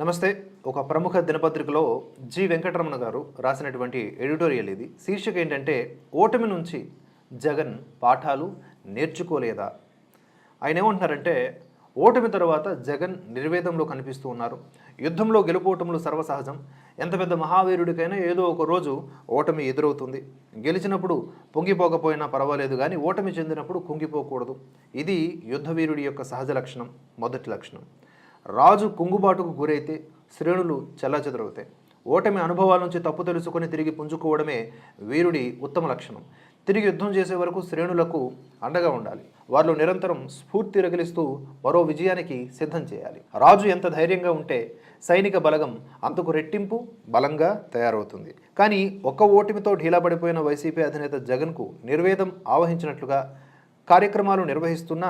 నమస్తే. ఒక ప్రముఖ దినపత్రికలో జి. వెంకటరమణ గారు రాసినటువంటి ఎడిటోరియల్ ఇది. శీర్షిక ఏంటంటే ఓటమి నుంచి జగన్ పాఠాలు నేర్చుకోలేదా? ఆయన ఏమంటున్నారంటే ఓటమి తర్వాత జగన్ నిర్వేదంలో కనిపిస్తూ ఉన్నారు. యుద్ధంలో గెలుపోటములు సర్వసహజం. ఎంత పెద్ద మహావీరుడికైనా ఏదో ఒక రోజు ఓటమి ఎదురవుతుంది. గెలిచినప్పుడు పొంగిపోకపోయినా పర్వాలేదు కానీ ఓటమి చెందినప్పుడు కుంగిపోకూడదు. ఇది యుద్ధవీరుడి యొక్క సహజ లక్షణం మొదటి లక్షణం. రాజు కుంగుబాటుకు గురైతే శ్రేణులు చెల్లాచెదరవుతాయి. ఓటమి అనుభవాల నుంచి తప్పు తెలుసుకొని తిరిగి పుంజుకోవడమే వీరుడి ఉత్తమ లక్షణం. తిరిగి యుద్ధం చేసే వరకు శ్రేణులకు అండగా ఉండాలి. వారిలో నిరంతరం స్ఫూర్తి రగిలిస్తూ మరో విజయానికి సిద్ధం చేయాలి. రాజు ఎంత ధైర్యంగా ఉంటే సైనిక బలగం అంతకు రెట్టింపు బలంగా తయారవుతుంది. కానీ ఒక్క ఓటమితో ఢీలా పడిపోయిన వైసీపీ అధినేత జగన్కు నిర్వేదం ఆవహించినట్లుగా కార్యక్రమాలు నిర్వహిస్తున్న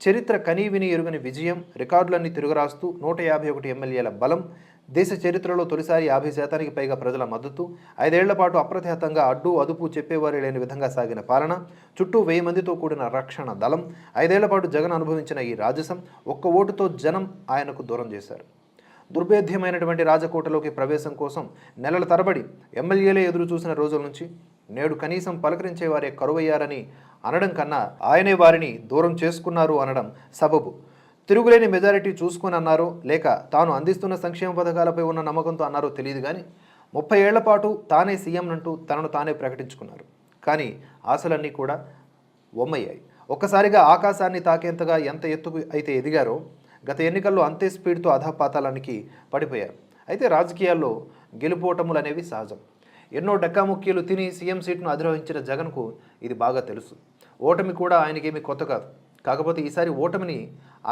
చరిత్ర కనీవిని ఎరుగని విజయం రికార్డులన్నీ తిరుగురాస్తూ నూట యాభై ఒకటి ఎమ్మెల్యేల బలం దేశ చరిత్రలో తొలిసారి యాభై శాతానికి పైగా ప్రజల మద్దతు ఐదేళ్ళ పాటు అప్రతిహతంగా అడ్డు అదుపు చెప్పేవారు లేని విధంగా సాగిన పాలన చుట్టూ వెయ్యి మందితో కూడిన రక్షణ దళం ఐదేళ్ళ పాటు జగన్ అనుభవించిన ఈ రాజసం ఒక్క ఓటుతో జనం ఆయనకు దూరం చేశారు. దుర్భేద్యమైనటువంటి రాజకోటలోకి ప్రవేశం కోసం నెలల తరబడి ఎమ్మెల్యేలే ఎదురు చూసిన రోజుల నుంచి నేడు కనీసం పలకరించే వారే కరువయ్యారని అనడం కన్నా ఆయనే వారిని దూరం చేసుకున్నారు అనడం సబబు. తిరుగులేని మెజారిటీ చూసుకొని అన్నారు. లేక తాను అందిస్తున్న సంక్షేమ పథకాలపై ఉన్న నమ్మకంతో అన్నారో తెలియదు కానీ ముప్పై ఏళ్ళ పాటు తానే సీఎం అంటూ తనను తానే ప్రకటించుకున్నారు. కానీ ఆశలన్నీ కూడా ఒమ్మయ్యాయి ఒక్కసారిగా ఆకాశాన్ని తాకేంతగా ఎంత ఎత్తుకు అయితే ఎదిగారో గత ఎన్నికల్లో అంతే స్పీడ్తో అధపాతాలానికి పడిపోయారు. అయితే రాజకీయాల్లో గెలుపోటములు అనేవి సహజం. ఎన్నో డెక్కాముక్కీలు తిని సీఎం సీట్ను అధిరోహించిన జగన్కు ఇది బాగా తెలుసు. ఓటమి కూడా ఆయనకేమీ కొత్త కాదు. కాకపోతే ఈసారి ఓటమిని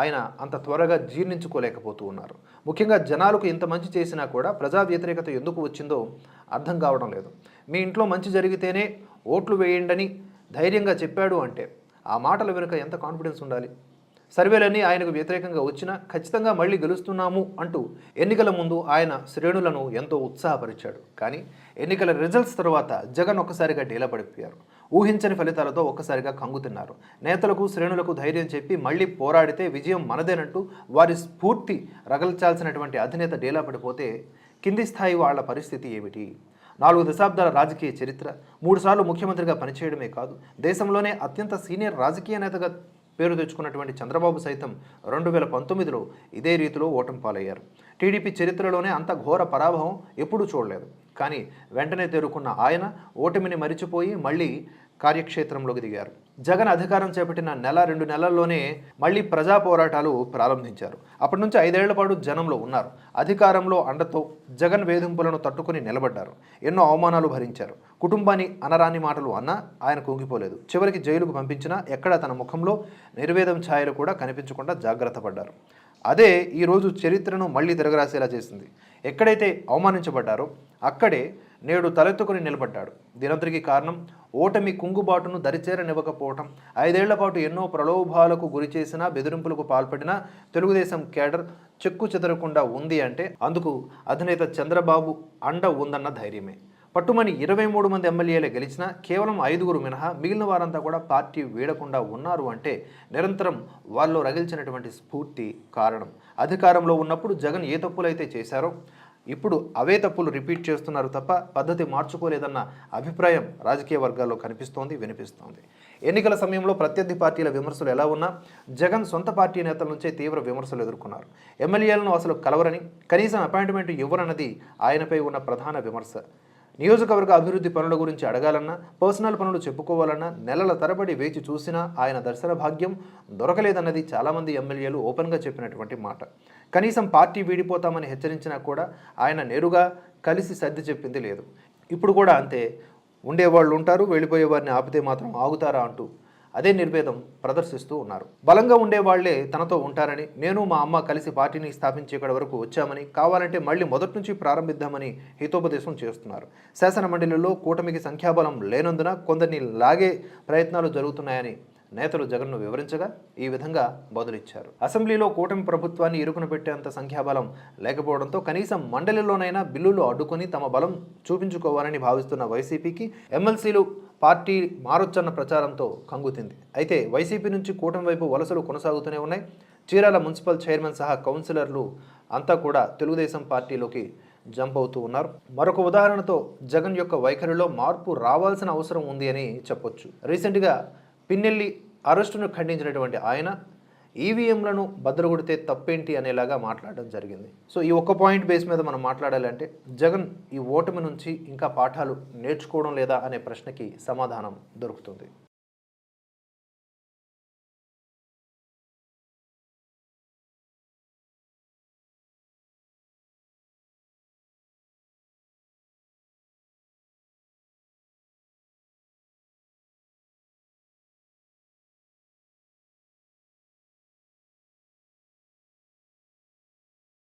ఆయన అంత త్వరగా జీర్ణించుకోలేకపోతూ ఉన్నారు. ముఖ్యంగా జనాలకు ఇంత మంచి చేసినా కూడా ప్రజా వ్యతిరేకత ఎందుకు వచ్చిందో అర్థం కావడం లేదు. మీ ఇంట్లో మంచి జరిగితేనే ఓట్లు వేయండని ధైర్యంగా చెప్పాడు అంటే ఆ మాటల వెనుక ఎంత కాన్ఫిడెన్స్ ఉండాలి? సర్వేలన్నీ ఆయనకు వ్యతిరేకంగా వచ్చినా ఖచ్చితంగా మళ్ళీ గెలుస్తున్నాము అంటూ ఎన్నికల ముందు ఆయన శ్రేణులను ఎంతో ఉత్సాహపరిచాడు. కానీ ఎన్నికల రిజల్ట్స్ తర్వాత జగన్ ఒక్కసారిగా డీలా పడిపోయారు. ఊహించని ఫలితాలతో ఒక్కసారిగా కంగుతున్నారు నేతలకు శ్రేణులకు ధైర్యం చెప్పి మళ్ళీ పోరాడితే విజయం మనదేనంటూ వారి స్ఫూర్తి రగల్చాల్సినటువంటి అధినేత డీలా పడిపోతే కింది స్థాయి వాళ్ళ పరిస్థితి ఏమిటి? నాలుగు దశాబ్దాల రాజకీయ చరిత్ర మూడుసార్లు ముఖ్యమంత్రిగా పనిచేయడమే కాదు దేశంలోనే అత్యంత సీనియర్ రాజకీయ నేతగా పేరు తెచ్చుకున్నటువంటి చంద్రబాబు సైతం రెండు వేల పంతొమ్మిదిలో ఇదే రీతిలో ఓటమి పాలయ్యారు. టీడీపీ చరిత్రలోనే అంత ఘోర పరాభవం ఎప్పుడూ చూడలేదు. కానీ వెంటనే తేరుకున్న ఆయన ఓటమిని మరిచిపోయి మళ్ళీ కార్యక్షేత్రంలోకి దిగారు. జగన్ అధికారం చేపట్టిన నెల రెండు నెలల్లోనే మళ్ళీ ప్రజా పోరాటాలు ప్రారంభించారు. అప్పటి నుంచి ఐదేళ్ళ పాటు జనంలో ఉన్నారు. అధికారంలో అండతో జగన్ వేధింపులను తట్టుకుని నిలబడ్డారు. ఎన్నో అవమానాలు భరించారు. కుటుంబాన్ని అనరాని మాటలు అన్నా ఆయన కుంగిపోలేదు. చివరికి జైలుకు పంపించినా ఎక్కడ తన ముఖంలో నిర్వేదం ఛాయలు కూడా కనిపించకుండా జాగ్రత్త పడ్డారు. అదే ఈరోజు చరిత్రను మళ్ళీ తిరగరాసేలా చేసింది. ఎక్కడైతే అవమానించబడ్డారో అక్కడే నేడు తలెత్తుకుని నిలబడ్డాడు. దీనంతటికీ కారణం ఓటమి కుంగుబాటును దరిచేరనివ్వకపోవటం. ఐదేళ్ళ పాటు ఎన్నో ప్రలోభాలకు గురి చేసినా బెదిరింపులకు పాల్పడినా తెలుగుదేశం కేడర్ చెక్కు చెదరకుండా ఉంది అంటే అందుకు అధినేత చంద్రబాబు అండ ఉందన్న ధైర్యమే. పట్టుమని ఇరవై మూడు మంది ఎమ్మెల్యేలు గెలిచినా కేవలం ఐదుగురు మినహా మిగిలిన వారంతా కూడా పార్టీ వీడకుండా ఉన్నారు అంటే నిరంతరం వాళ్ళు రగిల్చినటువంటి స్ఫూర్తి కారణం. అధికారంలో ఉన్నప్పుడు జగన్ ఏ తప్పులైతే చేశారో ఇప్పుడు అవే తప్పులు రిపీట్ చేస్తున్నారు తప్ప పద్ధతి మార్చుకోలేదన్న అభిప్రాయం రాజకీయ వర్గాల్లో కనిపిస్తోంది వినిపిస్తోంది. ఎన్నికల సమయంలో ప్రత్యర్థి పార్టీల విమర్శలు ఎలా ఉన్నా జగన్ సొంత పార్టీ నేతల నుంచే తీవ్ర విమర్శలు ఎదుర్కొన్నారు. ఎమ్మెల్యేలను అసలు కలవరని కనీసం అపాయింట్మెంట్ ఇవ్వరన్నది ఆయనపై ఉన్న ప్రధాన విమర్శ. నియోజకవర్గ అభివృద్ధి పనుల గురించి అడగాలన్నా పర్సనల్ పనులు చెప్పుకోవాలన్నా నెలల తరబడి వేచి చూసినా ఆయన దర్శన భాగ్యం దొరకలేదన్నది చాలామంది ఎమ్మెల్యేలు ఓపెన్గా చెప్పినటువంటి మాట. కనీసం పార్టీ వీడిపోతామని హెచ్చరించినా కూడా ఆయన నేరుగా కలిసి సర్ది చెప్పింది లేదు. ఇప్పుడు కూడా అంతే. ఉండేవాళ్ళు ఉంటారు వెళ్ళిపోయే వారిని ఆపితే మాత్రం ఆగుతారా అంటూ అదే నిర్భేదం ప్రదర్శిస్తూ ఉన్నారు. బలంగా ఉండే వాళ్ళే తనతో ఉంటారని నేను మా అమ్మ కలిసి పార్టీని స్థాపించే ఇక్కడ వరకు వచ్చామని కావాలంటే మళ్ళీ మొదటి నుంచి ప్రారంభిద్దామని హితోపదేశం చేస్తున్నారు. శాసన మండలిలో కూటమికి సంఖ్యాబలం లేనందున కొందరిని లాగే ప్రయత్నాలు జరుగుతున్నాయని నేతలు జగన్ను వివరించగా ఈ విధంగా బదులిచ్చారు. అసెంబ్లీలో కూటమి ప్రభుత్వాన్ని ఇరుకున పెట్టేంత సంఖ్యాబలం లేకపోవడంతో కనీసం మండలిలోనైనా బిల్లులు అడ్డుకొని తమ బలం చూపించుకోవాలని భావిస్తున్న వైసీపీకి ఎమ్మెల్సీలు పార్టీ మారొచ్చన్న ప్రచారంతో కంగుతింది. అయితే వైసీపీ నుంచి కూటమి వైపు వలసలు కొనసాగుతూనే ఉన్నాయి. చీరాల మున్సిపల్ చైర్మన్ సహా కౌన్సిలర్లు అంతా కూడా తెలుగుదేశం పార్టీలోకి జంప్ అవుతూ ఉన్నారు. మరొక ఉదాహరణతో జగన్ యొక్క వైఖరిలో మార్పు రావాల్సిన అవసరం ఉంది అని చెప్పొచ్చు. రీసెంట్గా పిన్నెల్లి అరెస్టును ఖండించినటువంటి ఆయన ఈవీఎంలను బద్దలుగొడితే తప్పేంటి అనేలాగా మాట్లాడడం జరిగింది. సో ఈ ఒక్క పాయింట్ బేస్ మీద మనం మాట్లాడాలంటే జగన్ ఈ ఓటమి నుంచి ఇంకా పాఠాలు నేర్చుకోవడం లేదా అనే ప్రశ్నకి సమాధానం దొరుకుతుంది.